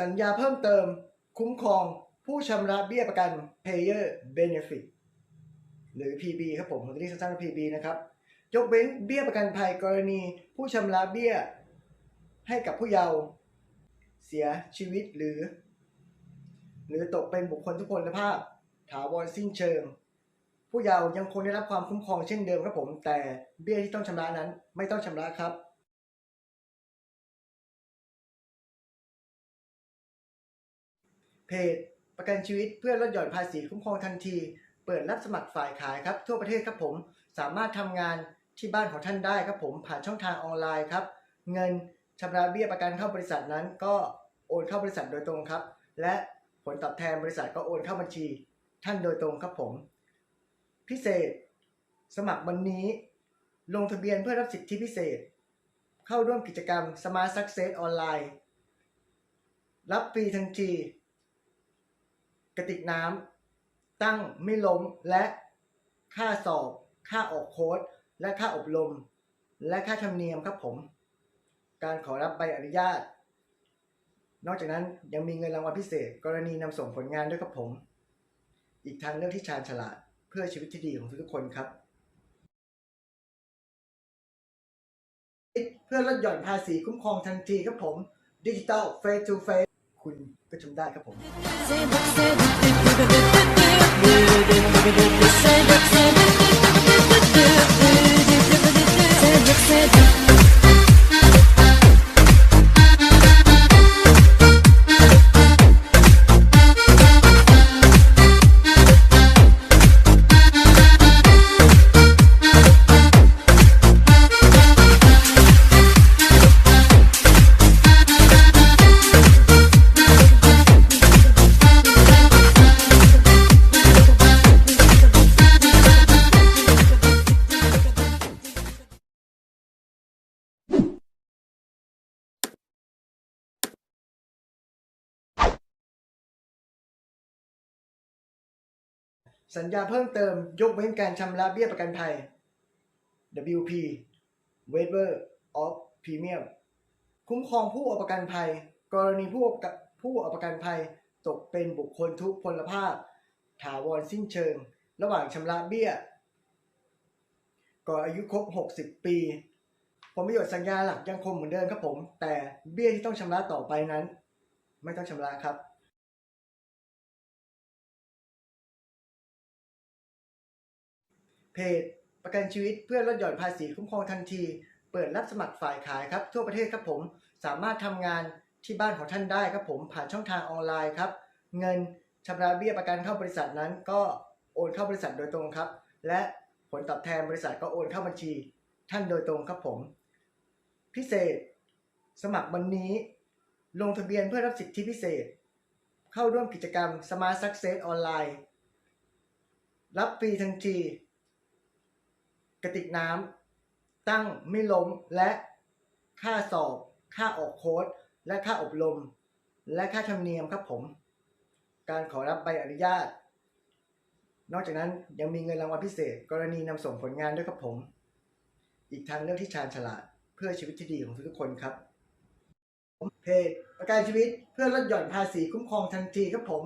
สัญญาเพิ่มเติม คุ้มครองผู้ชำระเบี้ยประกัน Payer Benefit หรือ PB ครับผมผมเรียกสั้นๆว่า PB นะครับ ยกเว้นเบี้ยประกันภัยกรณี ผู้ชำระเบี้ย ให้กับผู้เยาว์เสียชีวิตหรือ หรือตกเป็นบุคคลทุพพลภาพ ถาวรสิ้นเชิง ผู้เยาว์ยังคงได้รับความคุ้มครองเช่นเดิมครับผม แต่เบี้ยที่ต้องชำระนั้นไม่ต้องชำระครับ เพจ ประกันชีวิตเพื่อลดหย่อนภาษีคุ้มครองทันที เปิดรับสมัครฝ่ายขายครับ ทั่วประเทศครับผม สามารถทำงานที่บ้านของท่านได้ครับผมผ่านช่องทางออนไลน์ครับ เงินชำระเบี้ยประกันเข้าบริษัทนั้น ก็โอนเข้าบริษัทโดยตรงครับ และผลตอบแทนบริษัทก็โอนเข้าบัญชี ท่านโดยตรงครับผม พิเศษ สมัครวันนี้ ลงทะเบียนเพื่อรับสิทธิพิเศษ เข้าร่วมกิจกรรม Smart Success ออนไลน์รับฟรีทันที กระติกน้ำตั้งไม่ล้มและค่าสอบ ค่าออกโค้ดและค่าอบรม และค่าธรรมเนียมครับผม การขอรับใบอนุญาต นอกจากนั้นยังมีเงินรางวัลพิเศษ กรณีนำส่งผลงานด้วยครับผม อีกทางเลือกที่ชาญฉลาด เพื่อชีวิตที่ดีของทุกคนครับ เพื่อลดหย่อนภาษีคุ้มครองทันทีครับผมดิจิตอลเฟสทูเฟส คุณก็ชมได้ครับผม สัญญาเพิ่มเติมยกเว้นการชำระเบี้ยประกันภัย WP Waiver of Premium คุ้มครองผู้เอาประกันภัย กรณีผู้ประผู้เอาประกันภัยตกเป็นบุคคลทุพพลภาพ ถาวรสิ้นเชิง ระหว่างชำระเบี้ย ก่อนอายุครบ 60 ปีผลประโยชน์สัญญาหลักยังคงเหมือนเดิมครับผม แต่เบี้ยที่ต้องชำระต่อไปนั้น ไม่ต้องชำระครับ เพจ ประกันชีวิตเพื่อลดหย่อนภาษีคุ้มครองทันที เปิดรับสมัครฝ่ายขายครับ ทั่วประเทศครับผมสามารถทำงานที่บ้านของท่านได้ครับผมผ่านช่องทางออนไลน์ครับ เงินชำระเบี้ยประกันเข้าบริษัทนั้น ก็โอนเข้าบริษัทโดยตรงครับ และผลตอบแทนบริษัทก็โอนเข้าบัญชีท่านโดยตรงครับผม พิเศษ สมัครวันนี้ ลงทะเบียนเพื่อรับสิทธิพิเศษ เข้าร่วมกิจกรรม Smart Success ออนไลน์ รับฟรีทันที กระติกน้ำตั้งไม่ล้มและค่าสอบ ค่าออกโค้ดและค่าอบรม และค่าธรรมเนียมครับผม การขอรับใบอนุญาต นอกจากนั้นยังมีเงินรางวัลพิเศษ กรณีนำส่งผลงานด้วยครับผม อีกทางเลือกที่ชาญฉลาด เพื่อชีวิตที่ดีของทุกๆคนครับเพจประกันชีวิตเพื่อลดหย่อนภาษีคุ้มครองทันทีครับผม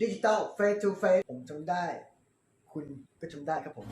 ดิจิตอลเฟสทูเฟสผมจำได้ คุณ ก็จำได้ครับผม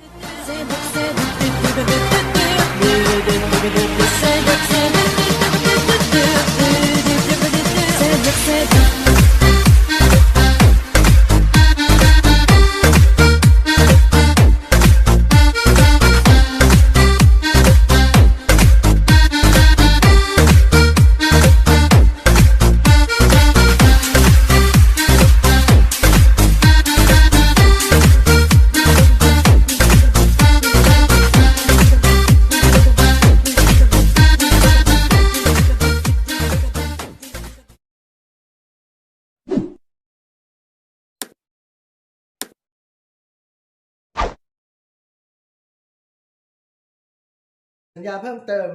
สัญญาเพิ่มเติม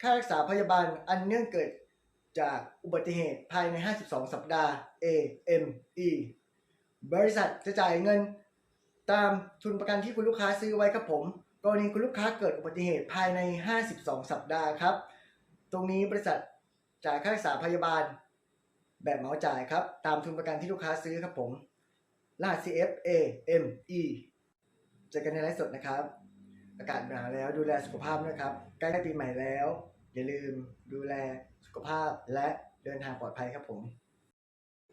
ค่ารักษาพยาบาลอันเนื่องเกิดจากอุบัติเหตุภายใน 52 สัปดาห์ AME บริษัทจะจ่ายเงินตามทุนประกันที่คุณลูกค้าซื้อไว้ครับผม กรณีคุณลูกค้าเกิดอุบัติเหตุภายใน 52 สัปดาห์ครับ ตรงนี้บริษัทจ่ายค่ารักษาพยาบาล แบบเหมาจ่ายครับ ตามทุนประกันที่ลูกค้าซื้อครับผมรหัส CF A M E เจอกันในไลฟ์สดนะครับ อากาศหนาวแล้วดูแลสุขภาพด้วยครับ ใกล้ปีใหม่แล้ว อย่าลืมดูแลสุขภาพและเดินทางปลอดภัยครับผม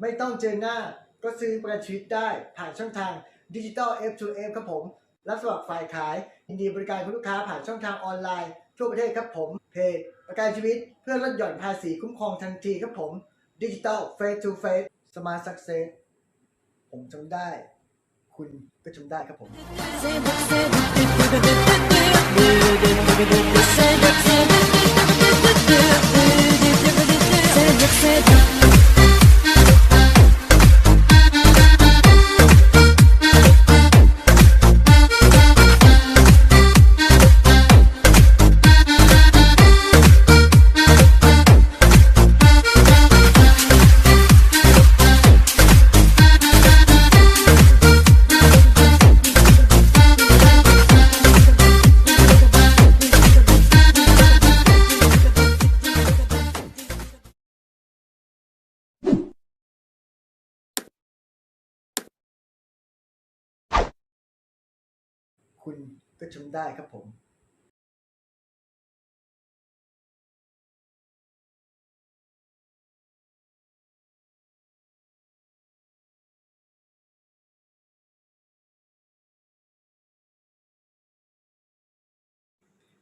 ไม่ต้องเจอหน้าก็ซื้อประกันชีวิตได้ผ่านช่องทางดิจิตอล F2F ครับผม รับสมัครฝ่ายขายยินดีบริการคุณลูกค้าผ่านช่องทางออนไลน์ ทั่วประเทศครับผม เพจประกันชีวิตเพื่อลดหย่อนภาษีคุ้มครองทันทีครับผมดิจิตอลเฟส to face smart success ผมจำได้ คุณก็ชมได้ครับผม คุณก็จำได้ครับผม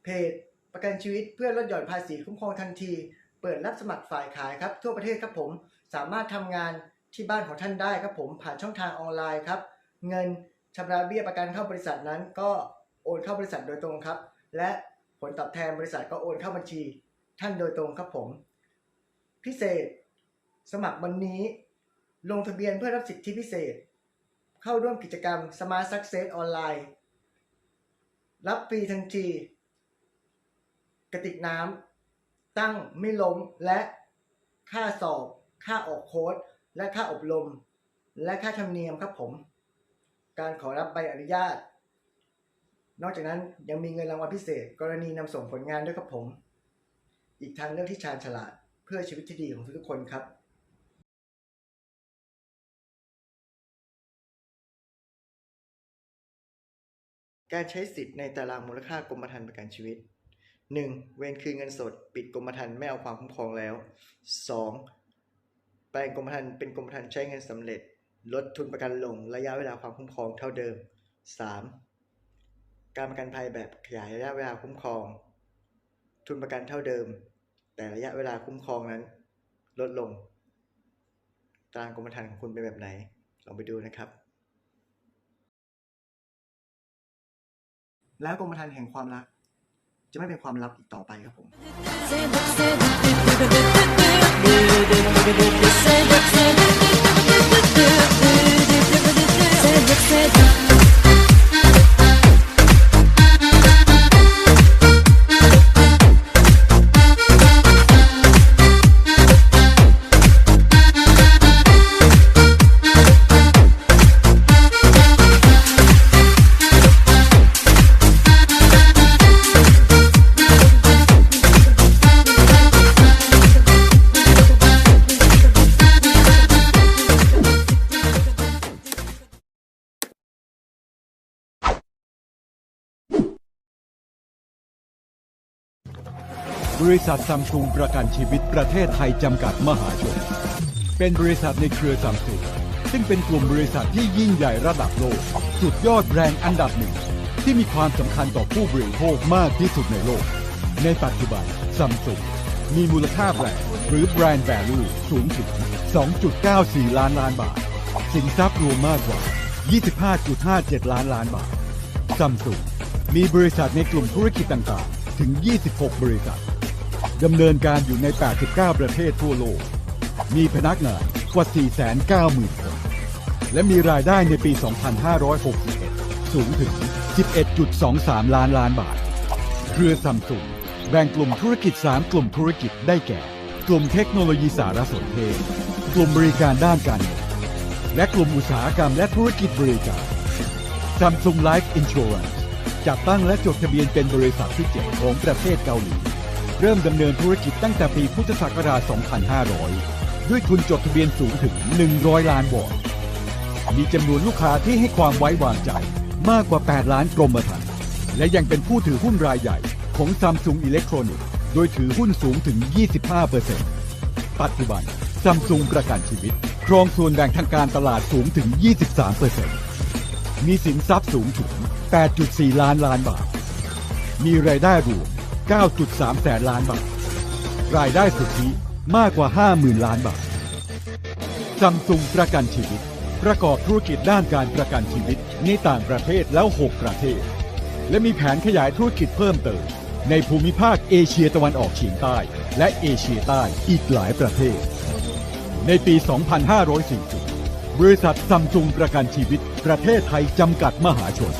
เพจประกันชีวิตเพื่อลดหย่อนภาษีคุ้มครองทันที เปิดรับสมัครฝ่ายขายครับ ทั่วประเทศครับผมสามารถทำงานที่บ้านของท่านได้ครับผมผ่านช่องทางออนไลน์ครับ เงิน ชำระเบี้ยประกันเข้าบริษัทนั้นก็โอนเข้าบริษัทโดยตรงครับ และผลตอบแทนบริษัทก็โอนเข้าบัญชี ท่านโดยตรงครับผม พิเศษ สมัครวันนี้ ลงทะเบียนเพื่อรับสิทธิพิเศษ เข้าร่วมกิจกรรม Smart Success ออนไลน์รับฟรีทันทีกระติกน้ำตั้งไม่ล้มและค่าสอบ ค่าออกโค้ดและค่าอบรม และค่าธรรมเนียมครับผม การขอรับใบอนุญาต นอกจากนั้นยังมีเงินรางวัลพิเศษ กรณีนำส่งผลงานด้วยครับผม อีกทางเลือกที่ชาญฉลาด เพื่อชีวิตที่ดีของทุกๆคนครับการใช้สิทธิ์ในตารางมูลค่ากรมธรรม์ประกันชีวิต 1. เวรคืนเงินสด ปิดกรมธรรม์ไม่เอาความคุ้มครองแล้ว 2. แปลงกรมธรรม์เป็นกรมธรรม์ใช้เงินสำเร็จ ลดทุนประกันลงระยะเวลาความคุ้มครองเท่าเดิม 3. การประกันภัยแบบขยายระยะเวลาคุ้มครอง ทุนประกันเท่าเดิม แต่ระยะเวลาคุ้มครองนั้น ลดลง ตารางกรมธรรม์ของคุณเป็นแบบไหน ลองไปดูนะครับ แล้วกรมธรรม์แห่งความรัก จะไม่เป็นความลับอีกต่อไปครับผม บ ริษัทซัมซุงประกันชีวิตประเทศไทยจำกัดมหาชน เป็นบริษัทในเครือซัมซุงซึ่งเป็นกลุ่มบริษัทที่ยิ่งใหญ่ระดับโลก สุดยอดแบรนด์อันดับหนึ่ง ที่มีความสำคัญต่อผู้บริโภคมากที่สุดในโลก ในปัจจุบันซัมซุงมีมูลค่าแบรนด์หรือแบรนด์แวลูสูงถึง 2.94 ล้านล้านบาท สินทรัพย์รวมมากกว่า 25.57 ล้านล้านบาทซัมซุงมีบริษัทในกลุ่มธุรกิจต่างๆ ถึง 26 บริษัท ดำเนินการอยู่ใน 89 ประเทศทั่วโลก มีพนักงานกว่า 490,000 คน และมีรายได้ในปี 2561 สูงถึง 11.23 ล้านล้านบาท เครือซัมซุงแบ่งกลุ่มธุรกิจ 3 กลุ่มธุรกิจได้แก่ กลุ่มเทคโนโลยีสารสนเทศ กลุ่มบริการด้านการเงิน และกลุ่มอุตสาหกรรมและธุรกิจบริการ Samsung Life Insurance จัดตั้งและจดทะเบียนเป็นบริษัทที่ 7 ของประเทศเกาหลี เริ่มดำเนินธุรกิจตั้งแต่ปีพุทธศักราช 2500 ด้วยทุนจดทะเบียนสูงถึง 100 ล้านวอน มีจำนวนลูกค้าที่ให้ความไว้วางใจมากกว่า 8 ล้านกรมธรรม์และยังเป็นผู้ถือหุ้นรายใหญ่ของ Samsung Electronics โดยถือหุ้นสูงถึง 25%ปัจจุบัน Samsung ประกันชีวิต ครองส่วนแบ่งทางการตลาดสูงถึง 23%มีสินทรัพย์สูงถึง 8.4 ล้านล้านบาท มีรายได้รวม 9.3 แสนล้านบาท รายได้สุทธิมากกว่า 50,000 ล้านบาทซัมซุงประกันชีวิต ประกอบธุรกิจด้านการประกันชีวิตในต่างประเทศแล้ว 6 ประเทศ และมีแผนขยายธุรกิจเพิ่มเติม ในภูมิภาคเอเชียตะวันออกเฉียงใต้ และเอเชียใต้อีกหลายประเทศ ในปี 2540 บริษัทซัมซุงประกันชีวิต ประเทศไทยจำกัดมหาชน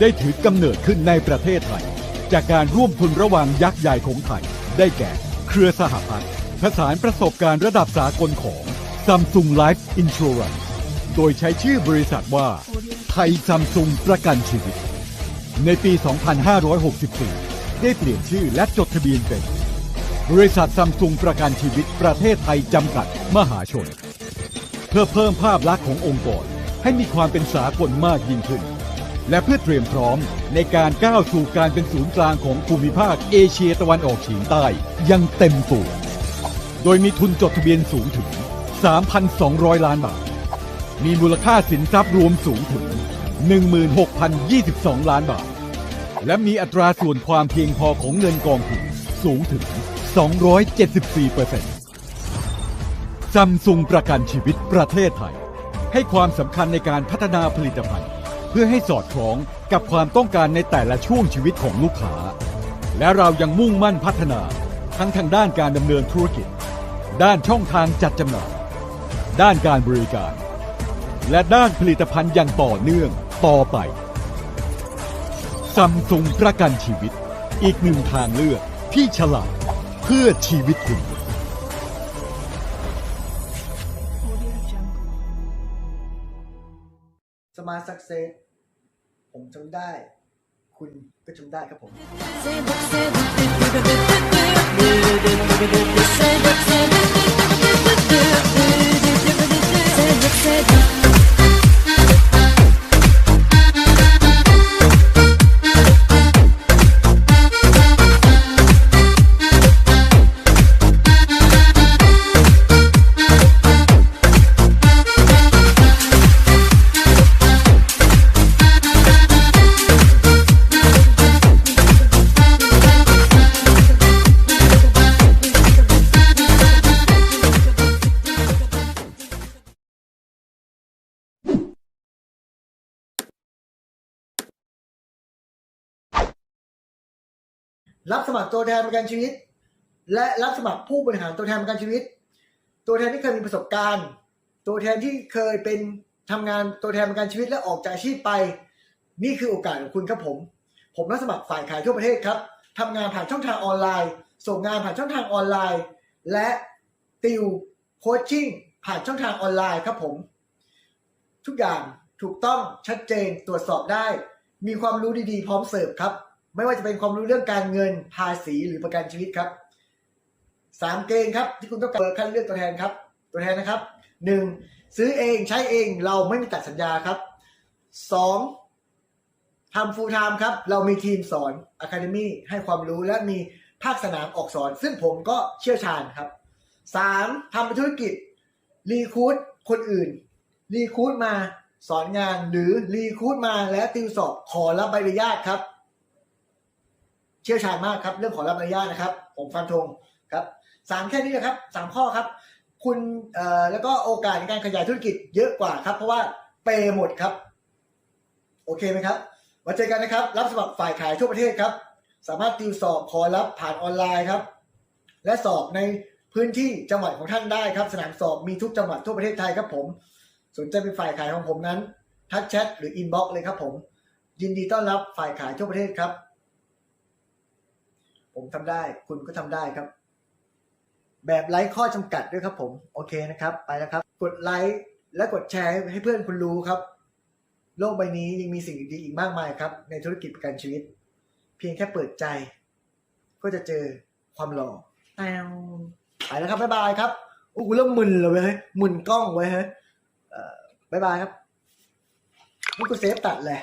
ได้ถือกำเนิดขึ้นในประเทศไทย จากการร่วมทุนระหว่างยักษ์ใหญ่ของไทย ได้แก่ เครือสหพัฒน์ผสานประสบการณ์ระดับสากลของ Samsung Life Insurance โดยใช้ชื่อบริษัทว่า ไทยซัมซุงประกันชีวิต ในปี 2564 ได้เปลี่ยนชื่อและจดทะเบียนเป็น บริษัทซัมซุงประกันชีวิตประเทศไทยจำกัดมหาชน เพื่อเพิ่มภาพลักษณ์ขององค์กรให้มีความเป็นสากลมากยิ่งขึ้น และเพื่อเตรียมพร้อมในการก้าวสู่การเป็นศูนย์กลางของภูมิภาคเอเชียตะวันออกเฉียงใต้ยังเต็มตัว โดยมีทุนจดทะเบียนสูงถึง 3,200 ล้านบาท มีมูลค่าสินทรัพย์รวมสูงถึง 16,022 ล้านบาท และมีอัตราส่วนความเพียงพอของเงินกองทุนสูงถึง 274เปอร์เซ็นต์ซัมซุงประกันชีวิตประเทศไทย ให้ความสำคัญในการพัฒนาผลิตภัณฑ์ เพื่อให้สอดคล้องกับความต้องการในแต่ละช่วงชีวิตของลูกค้า และเรายังมุ่งมั่นพัฒนา ทั้งทางด้านการดำเนินธุรกิจ ด้านช่องทางจัดจำหน่าย ด้านการบริการ และด้านผลิตภัณฑ์อย่างต่อเนื่องต่อไปซัมซุงประกันชีวิต อีกหนึ่งทางเลือกที่ฉลาดเพื่อชีวิตคุณ สมาร์ทสักเซสผมจำได้ คุณก็จำได้ครับผมรับ สมัครตัวแทนประกันชีวิต และรับสมัครผู้บริหารตัวแทนประกันชีวิต ตัวแทนที่เคยมีประสบการณ์ ตัวแทนที่เคยเป็นทำงานตัวแทนประกันชีวิตและออกจากอาชีพไป นี่คือโอกาสของคุณครับผม ผมรับสมัครฝ่ายขายทั่วประเทศครับทำงานผ่านช่องทางออนไลน์ ส่งงานผ่านช่องทางออนไลน์ และติวโคชชิ่งผ่านช่องทางออนไลน์ครับผม ทุกอย่างถูกต้องชัดเจนตรวจสอบได้ มีความรู้ดีๆ พร้อมเสิร์ฟครับ ไม่ว่าจะเป็นความรู้เรื่องการเงินภาษีหรือประกันชีวิตครับสามเกณฑ์ครับที่คุณต้องการคัดเลือกตัวแทนครับ ตัวแทนนะครับหนึ่งซื้อเองใช้เองเราไม่มีตัดสัญญาครับสองทำฟูลไทม์ครับ เรามีทีมสอนอะคาเดมี่ให้ความรู้และมีภาคสนามออกสอน ซึ่งผมก็เชี่ยวชาญครับสามทำธุรกิจรีคูดคนอื่นรีคูดมาสอนงานหรือรีคูดมาแล้วติวสอบขอรับใบอนุญาตครับ ชี่ยวชาญมากครับ เรื่องของรับอนุญาตนะครับ ผมฟันธงครับสามแค่นี้นะครับสามข้อครับ คุณเอ่อแล้วก็โอกาสในการขยายธุรกิจเยอะกว่าครับ เพราะว่าเปย์หมดครับ โอเคไหมครับมาเจอกันนะครับ รับสมัครฝ่ายขายทั่วประเทศครับ สามารถติวสอบขอรับผ่านออนไลน์ครับ และสอบในพื้นที่จังหวัดของท่านได้ครับ สนามสอบมีทุกจังหวัดทั่วประเทศไทยครับ ผม สนใจเป็นฝ่ายขายของผมนั้นทักแชทหรืออินบ็อกซ์เลยครับ ผม ยินดีต้อนรับฝ่ายขายทั่วประเทศครับ ผมทำได้ คุณก็ทำได้ครับ แบบไร้ข้อจำกัดด้วยครับ ผม โอเคนะครับ ไปแล้วครับ กดไลค์และกดแชร์ให้เพื่อนคุณรู้ครับ โลกใบนี้ยังมีสิ่งดีอีกมากมายครับ ในธุรกิจประกันชีวิต เพียงแค่เปิดใจ ก็จะเจอความหล่อไปแล้วครับบ๊ายบายครับโอ้กูเริ่มมึนเลยเว้ยมึนกล้องไว้ยเฮ้ยเอ่อบายบายครับนี่กูเซฟตัดเลย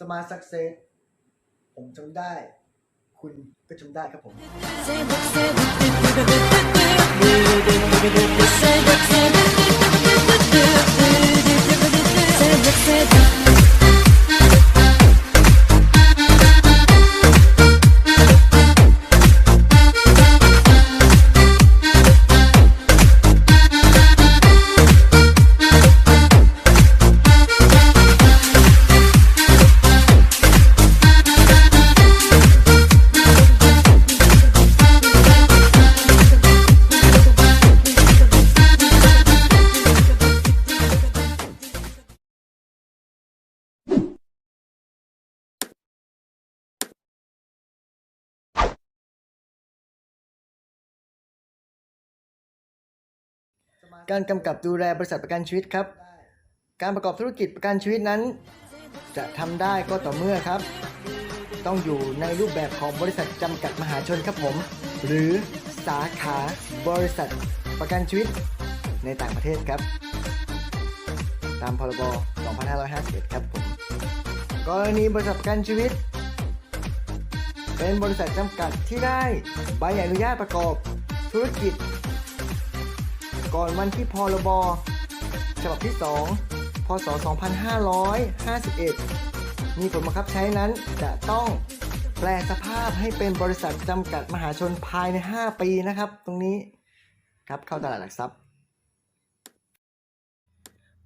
สมาร์ทสักเซสผมจำได้ คุณก็จำได้ครับผม การกำกับดูแลบริษัทประกันชีวิตครับ การประกอบธุรกิจประกันชีวิตนั้น จะทำได้ก็ต่อเมื่อครับ ต้องอยู่ในรูปแบบของบริษัทจำกัดมหาชนครับผม หรือสาขาบริษัทประกันชีวิตในต่างประเทศครับ ตามพรบ 2551 ครับผมกรณีบริษัทประกันชีวิต เป็นบริษัทจำกัดที่ได้ใบอนุญาตประกอบธุรกิจ ก่อนวันที่พรบฉบับที่ 2 พศ 2551 มีผลบังคับใช้นั้นจะต้องแปลสภาพให้เป็นบริษัทจำกัดมหาชนภายใน 5 ปีนะครับ ตรงนี้ครับเข้าตลาดหลักทรัพย์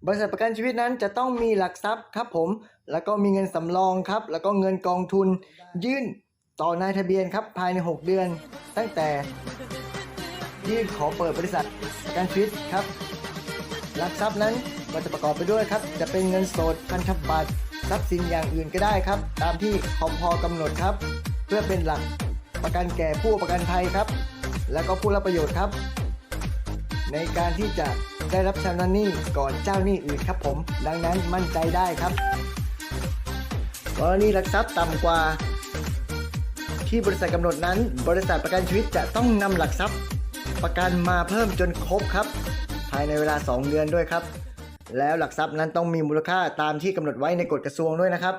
บริษัทประกันชีวิตนั้นจะต้องมีหลักทรัพย์ครับผม แล้วก็มีเงินสำรองครับ แล้วก็เงินกองทุนยื่นต่อนายทะเบียนครับภายใน 6 เดือน ตั้งแต่ ยื่ขอเปิดบริษัทประกันชีวิตครับหลักทรัพย์นั้นก็จะประกอบไปด้วยครับ จะเป็นเงินสดพันธบัตรทรัพย์สินอย่างอื่นก็ได้ครับ ตามที่คอมพอกำหนดครับ เพื่อเป็นหลักประกันแก่ผู้ประกันภัยครับ และก็ผู้รับประโยชน์ครับ ในการที่จะได้รับชำระหนี้ก่อนเจ้าหนี้อื่นครับผม ดังนั้นมั่นใจได้ครับกรณีหลักทรัพย์ต่ำกว่า ที่บริษัทกำหนดนั้น บริษัทประกันชีวิตจะต้องนำหลักทรัพย์ ประกันมาเพิ่มจนครบครับ ภายในเวลา 2 เดือนด้วยครับ แล้วหลักทรัพย์นั้นต้องมีมูลค่าตามที่กำหนดไว้ในกฎกระทรวงด้วยนะครับ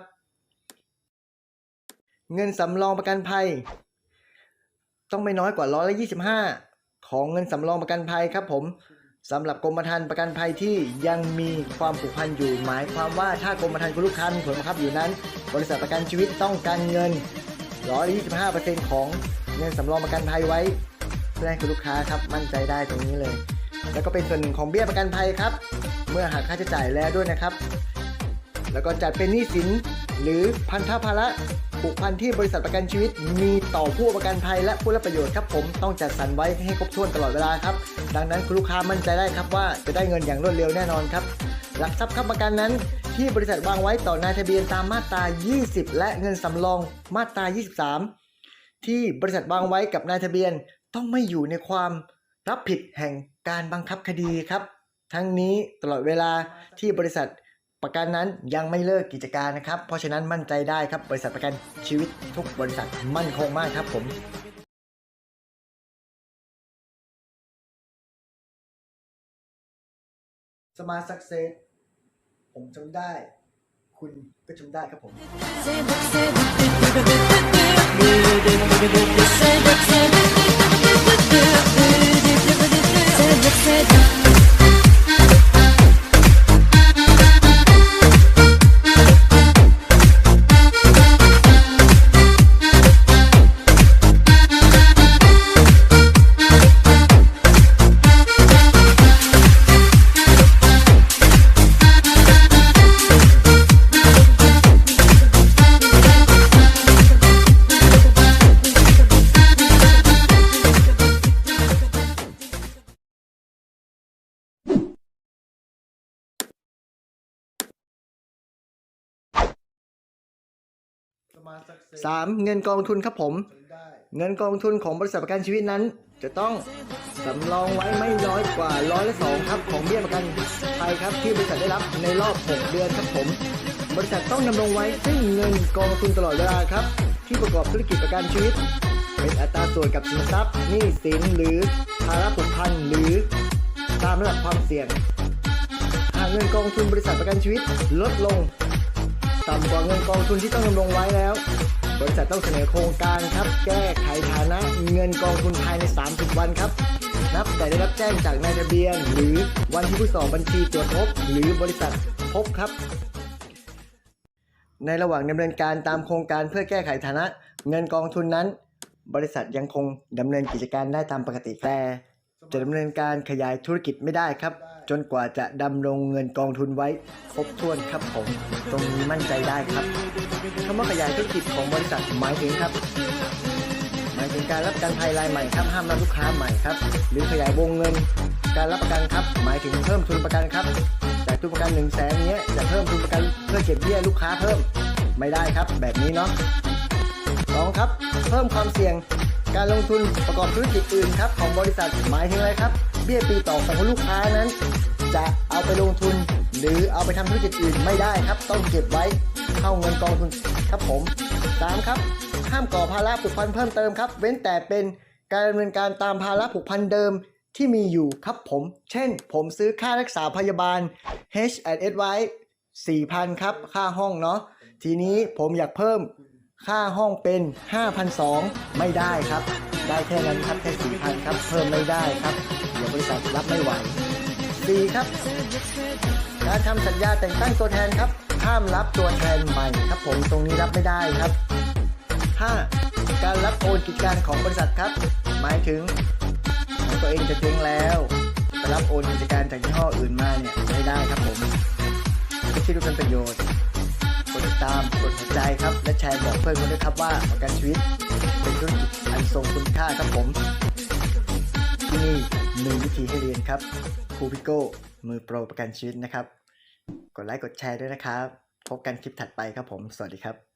เงินสำรองประกันภัย ต้องไม่น้อยกว่าร้อยละ25 ของเงินสำรองประกันภัยครับผมสำหรับกรมธรรม์ประกันภัยที่ยังมีความผูกพันอยู่ หมายความว่าถ้ากรมธรรม์คุณลูกค้ามีผลบังคับอยู่นั้น บริษัทประกันชีวิตต้องการเงินร้อยละ25%ของเงินสำรองประกันภัยไว้ พื่อให้คุณลูกค้าครับมั่นใจได้ตรงนี้เลย แล้วก็เป็นส่วนหนึ่งของเบี้ยประกันภัยครับ เมื่อหักค่าใช้จ่ายแล้วด้วยนะครับ แล้วก็จัดเป็นหนี้สินหรือพันธภาระผูกพันที่บริษัทประกันชีวิต มีต่อผู้ประกันภัยและผู้รับประโยชน์ครับผมต้องจัดสรรไว้ให้ครบถ้วนตลอดเวลาครับ ดังนั้นคุณลูกค้ามั่นใจได้ครับว่าจะได้เงินอย่างรวดเร็วแน่นอนครับ หลักทรัพย์ค้ำประกันนั้นที่บริษัทวางไว้ต่อนายทะเบียนตามมาตรา 20 และเงินสำรองมาตรา 23 ที่บริษัทวางไว้กับนายทะเบียน ต้องไม่อยู่ในความรับผิดแห่งการบังคับคดีครับ ทั้งนี้ตลอดเวลาที่บริษัทประกันนั้นยังไม่เลิกกิจการนะครับ เพราะฉะนั้นมั่นใจได้ครับบริษัทประกันชีวิตทุกบริษัทมั่นคงมากครับผมสมาร์ทสักเซสผมจำได้ คุณก็จำได้ครับผม bleu, you, 3. เงินกองทุนครับผม เงินกองทุนของบริษัทประกันชีวิตนั้น จะต้องสำรองไว้ไม่น้อยกว่าร้อยละสองครับของเบี้ยประกันภัยครับที่บริษัทได้รับในรอบ 6 เดือนครับผม บริษัทต้องดำรงไว้ซึ่งเงินกองทุนตลอดเวลาครับ ที่ประกอบธุรกิจประกันชีวิต เป็นอัตราส่วนกับสินทรัพย์หนี้สินหรือภาระผูกพันหรือตามระดับความเสี่ยงหากเงินกองทุนบริษัทประกันชีวิตลดลง ต่ำกว่าเงินกองทุนที่ต้องดำรงไว้แล้ว บริษัทต้องเสนอโครงการครับ แก้ไขฐานะเงินกองทุนภายใน 30 วันครับ นับแต่ได้รับแจ้งจากนายทะเบียน หรือวันที่ผู้สอบบัญชีตรวจพบ หรือบริษัทพบครับ ในระหว่างดำเนินการตามโครงการเพื่อแก้ไขฐานะเงินกองทุนนั้น บริษัทยังคงดำเนินกิจการได้ตามปกติแต่ จะดำเนินการขยายธุรกิจไม่ได้ครับ จนกว่าจะดำรงเงินกองทุนไว้ ครบถ้วนครับผม ตรงนี้มั่นใจได้ครับคำว่าขยายธุรกิจของบริษัทหมายถึงครับหมายถึงการรับกันภัยรายใหม่ครับห้ามรับลูกค้าใหม่ครับ หรือขยายวงเงิน การรับประกันครับ หมายถึงเพิ่มทุนประกันครับจากทุนประกัน1นึ่งแสนนี้ยจะเพิ่มทุนประกันเพื่อเก็บเบี้ยลูกค้าเพิ่มไม่ได้ครับ แบบนี้เนาะสองครับ เพิ่มความเสี่ยงการลงทุนประกอบธุรกิจอื่นครับของบริษัทหมายถึงอะไรครับ บี้ยปีต่อของลูกค้านั้น จะเอาไปลงทุน หรือเอาไปทำธุรกิจอื่นไม่ได้ครับ ต้องเก็บไว้เข้าเงินกองทุนครับผมสามครับห้ามก่อภาระผูกพันเพิ่มเติมครับ เว้นแต่เป็นการดำเนินการตามภาระผูกพันเดิมที่มีอยู่ครับผม เช่น ผมซื้อค่ารักษาพยาบาล H S ไว้4,000 ครับ ค่าห้องเนาะ ทีนี้ผมอยากเพิ่มค่าห้องเป็น5,200ไม่ได้ครับ ได้แค่นั้นครับ แค่4,000 ครับ เพิ่มไม่ได้ครับ ดี๋ยวบริษัทรับไม่ไหว 4 ครับ การทำสัญญาแต่งตั้งตัวแทนครับ ห้ามรับตัวแทนใหม่ครับผมตรงนี้รับไม่ได้ครับ 5. การรับโอนกิจการของบริษัทครับ หมายถึงตัวเองจะเจ๊งแล้วไปรับโอนกิจการจากยี่ห้ออื่นมาเนี่ยไม่ได้ครับผมไม่ใช่ดูเป็นประโยชน์กดติดตามกดหัวใจครับ และแชร์บอกเพื่อนคนด้วยครับว่าประกันชีวิต เป็นธุรกิจอันทรงคุณค่าครับผมที่นี่ หนึ่งวิธีให้เรียนครับครูพิโก้มือโปรประกันชีวิตนะครับ กดไลค์กดแชร์ด้วยนะครับ พบกันคลิปถัดไปครับผม สวัสดีครับ